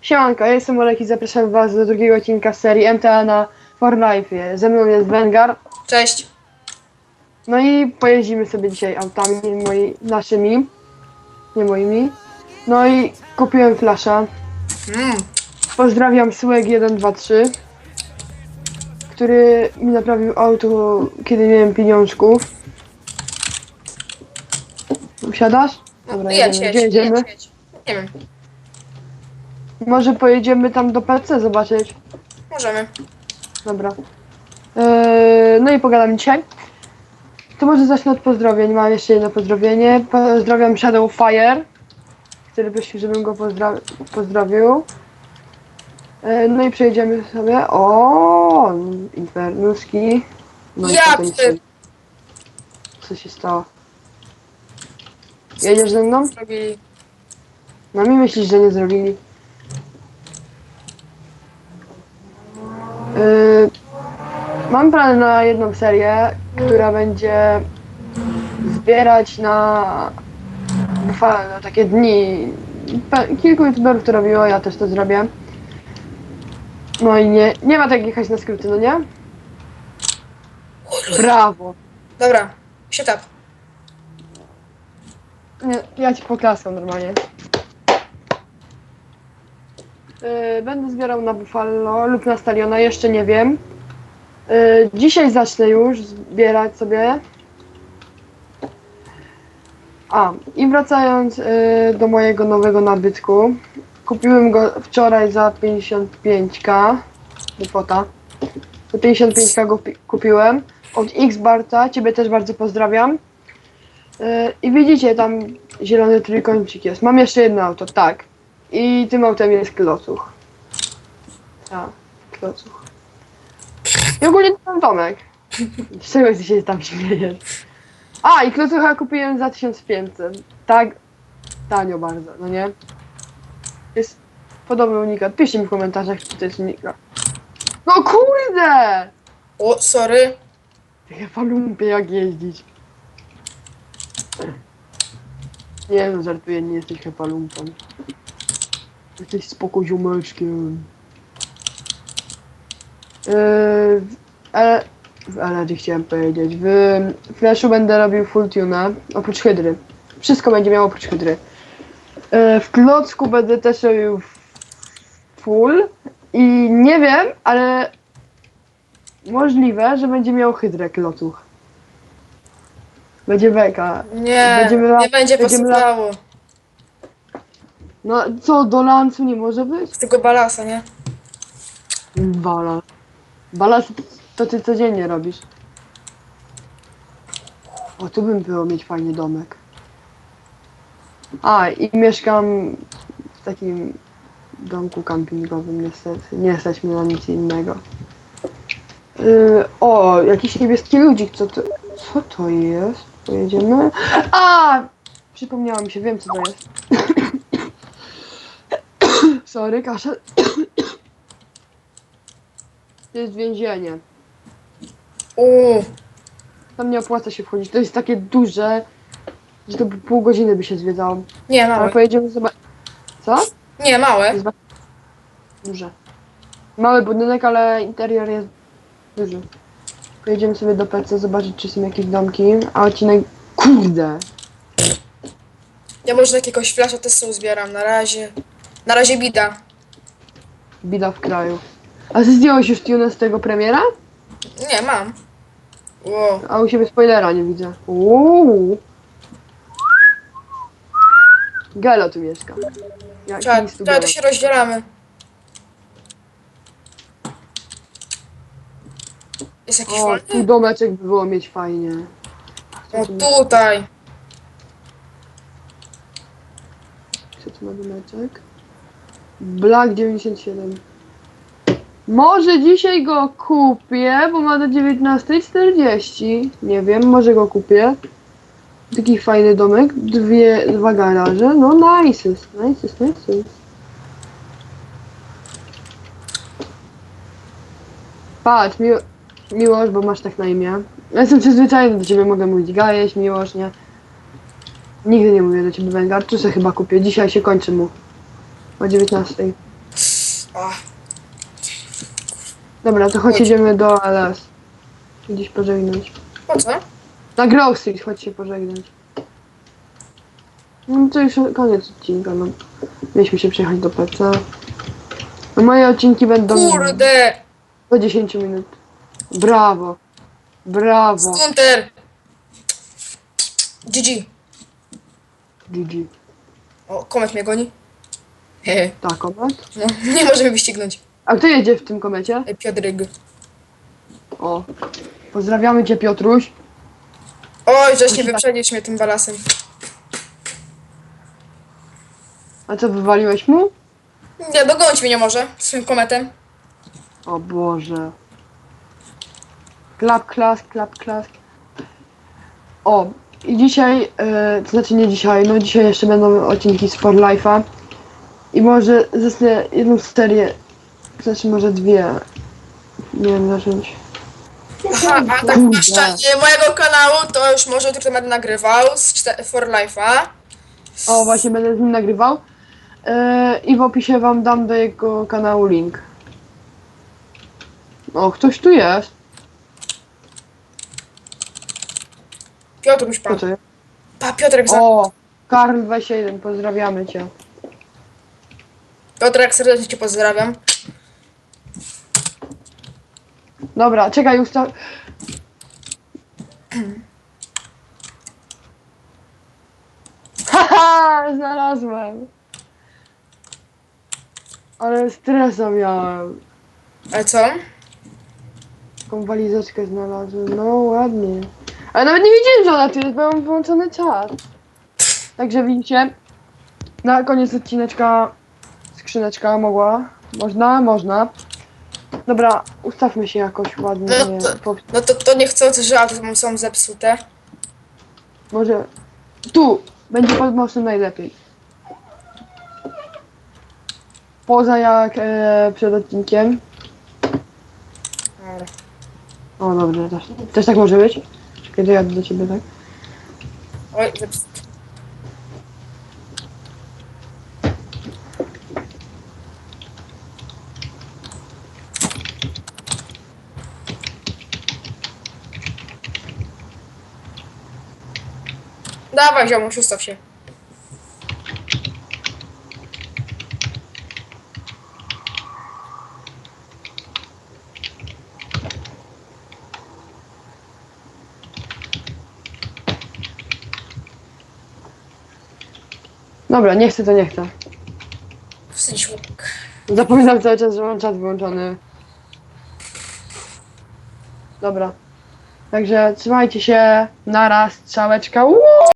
Siemanko, ja jestem Olek i zapraszam was do drugiego odcinka serii MTA na Fortnite. Ze mną jest Wengar. Cześć. No i pojeździmy sobie dzisiaj autami moi, naszymi, nie moimi. No i kupiłem flasza. Mm. Pozdrawiam Słeg 123, który mi naprawił auto, kiedy miałem pieniążków. Usiadasz? Dobra, jedź, jedziemy. jedź, Gdzie jedziemy? jedź, jedź. Nie wiem, Może pojedziemy tam do PC zobaczyć. możemy. Dobra. Eee, no i pogadam dzisiaj. To może zacznę od pozdrowień. Mam jeszcze jedno pozdrowienie. Pozdrawiam Shadow Fire, który prosił, żebym go pozdra pozdrowił. Eee, no i przejdziemy sobie. O, Infernuski. No i Ja potem ty- się... Co się stało? Jedziesz ze mną? Zrobili. No mi myślisz, że nie zrobili. Mam plan na jedną serię, która będzie zbierać na, na takie dni. Kilku youtuberów to robiło, ja też to zrobię. No i nie, nie ma tak jechać na skróty, no nie? Brawo! Dobra, setup. Nie, ja ci poklaskam normalnie. Yy, będę zbierał na Buffalo lub na Staliona, jeszcze nie wiem. Yy, dzisiaj zacznę już zbierać sobie. A, i wracając yy, do mojego nowego nabytku. Kupiłem go wczoraj za 55k. Wypłata. Za 55k go pi- kupiłem. Od X-Barta, ciebie też bardzo pozdrawiam. Yy, I widzicie, tam zielony trójkącik jest. Mam jeszcze jedno auto, tak. I tym autem jest klocuch. Tak, klocuch. I ogólnie to mam domek. Z czego ty się tam śmiejesz? A, i klocucha kupiłem za 1500. Tak, tanio bardzo, no nie? Jest podobny unikat. Piszcie mi w komentarzach, czy to jest unikat. No kurde! O, sorry. Ja chyba lubię jak jeździć. Nie no, żartuję, nie jesteś chyba lumpem. Jesteś spoko ziomeczkiem. Yy, ale, ale chciałem powiedzieć. W Flashu będę robił full tuna, oprócz hydry. Wszystko będzie miało oprócz hydry. Yy, w klocku będę też robił full i nie wiem, ale Możliwe, że będzie miał hydrę klocuch. Będzie beka. Nie, Będziemy nie będzie będziemy pasowało. No co, do lancu nie może być? Tylko balasa, nie? Balas. Balas to ty codziennie robisz. O, tu bym było mieć fajny domek. A, i mieszkam w takim domku kampingowym niestety. Nie stać mnie na nic innego. Yy, o, jakiś niebieski ludzik, co to... Co to jest? Pojedziemy? A! Przypomniała mi się, wiem co to jest. Sorry, kaszel. To jest więzienie. Uuu, Tam nie opłaca się wchodzić. To jest takie duże, że to pół godziny by się zwiedzało. nie, Ale małe. pojedziemy zobaczyć. Co? Nie, małe. Duże. Mały budynek, ale interior jest duży. Pojedziemy sobie do PC zobaczyć, czy są jakieś domki. A odcinek. Kurde! Ja może jakiegoś flasza też sobie zbieram. Na razie. Na razie bida. Bida w kraju. A ty zdjąłeś już tune z tego premiera? Nie, mam. Wow. A u siebie spoilera nie widzę. Uuu. Gelo tu mieszka. Jak Czekaj, nic tu czekaj, Gelo. to się rozdzielamy. Jest jakiś O, tu domeczek by było mieć fajnie. O, tutaj. Co tu ma domeczek? Black 97. Może dzisiaj go kupię, bo ma do 19.40. Nie wiem, może go kupię. Taki fajny domek, dwie, dwa garaże. No nice, nice, nice. Patrz, mi, Miłosz, bo masz tak na imię. Ja jestem przyzwyczajony do ciebie, mogę mówić Gajeś, Miłosz, nie? Nigdy nie mówię do ciebie Vanguard, tu sobie chyba kupię. Dzisiaj się kończy mu. O 19. Ach, Dobra, to chodź Chodź. jedziemy do LS. Gdzieś pożegnać. po co? Na Grove Street chodź się pożegnać. No to już koniec odcinka, no. Mieliśmy się przejechać do PC. No moje odcinki będą Kurde! do 10 minut. Brawo. Brawo. Skunter! GG. GG. O, komet mnie goni. Hehe. Tak, komet. No, nie może mnie wyścignąć. A kto jedzie w tym komecie? Ej, Piotryk. O. Pozdrawiamy cię Piotruś. Oj, żeś nie wyprzedzić mnie tym balasem. A co, wywaliłeś mu? Nie, dogonić mnie nie może swym kometem. O Boże. Klap, klask, klap, klask. O, i dzisiaj, e, to znaczy nie dzisiaj, no dzisiaj jeszcze będą odcinki z For Life'a. I może zacznę jedną serię, znaczy może dwie. Nie wiem, zacząć. Aha, a tak na szczęście mojego kanału to już może tylko będę nagrywał z czte- For Life'a. O, właśnie będę z nim nagrywał. E, I w opisie wam dam do jego kanału link. O, ktoś tu jest. Piotruś Kto pan. to jest? Pa, Piotrek za... O, Karl21, pozdrawiamy cię. Piotrek, serdecznie cię pozdrawiam. Dobra, czekaj, ustaw... Haha, znalazłem. Ale stresa miałem. Ale co? Taką walizeczkę znalazłem, no ładnie. Ale nawet nie wiedziałem, że ona tu jest, bo mam wyłączony czat. Także widzicie, na koniec odcineczka skrzyneczka mogła, można, można. Dobra, ustawmy się jakoś ładnie. No to- No to, to nie chcący, że auto są zepsute. Może tu będzie pod mostem najlepiej. Poza jak e, przed odcinkiem. Dobra. O dobrze, też, też tak może być. Czekaj, dojadę do ciebie, tak? Oj, zepsute. Dawaj, ziomuś, ustaw się. Dobra, nie chcę to nie chcę. Łuk. Zapominam cały czas, że mam czat wyłączony. Dobra. Także trzymajcie się. Naraz, strzałeczka. Uuu!